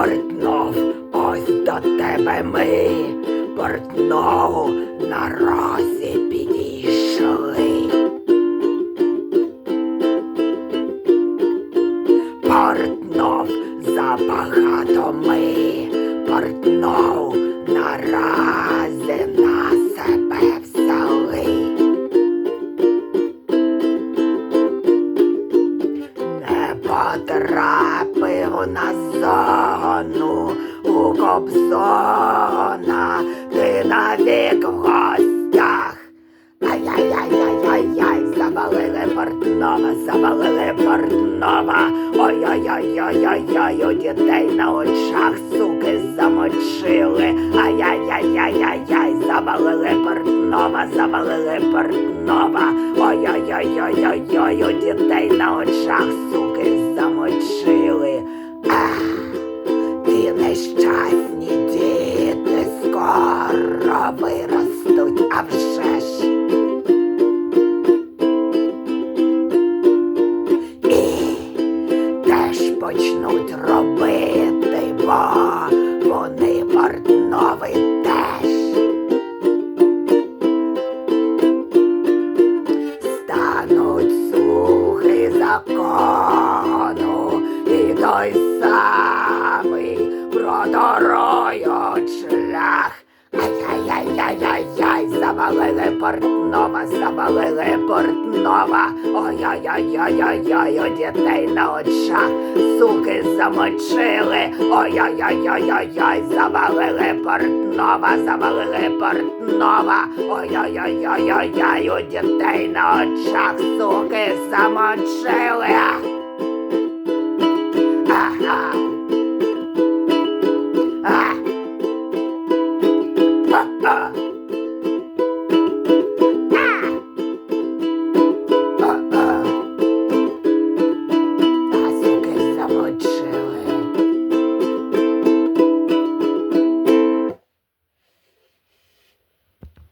себе ми портнову на розі підійшли. Портнов забагато ми, портнов нарази на себе взяли. Не потрапив на зону у Кобзона, ти навік в гостях. Ай-яй-яй-яй-яй-яй, завалили Портнова, завалили Портнова. Ой-ой-ой-ой-ой-ой, у дітей на очах суки замочили. Ай-яй-яй-яй-яй-яй, завалили Портнова, завалили Портнова. Ой-ой-ой-ой-ой-ой, у дітей на очах суки замочили. Скоро виростуть. І теж почнуть робити, бо вони портнови завалили Портнова, завалили Портнова. Ой-ой-ой-ой-ой, у дітей на очах суки замочили. Ой-ой-ой-ой-ой, завалили Портнова, завалили Портнова. Ой-ой-ой-ой-ой, у дітей на очах суки замочили.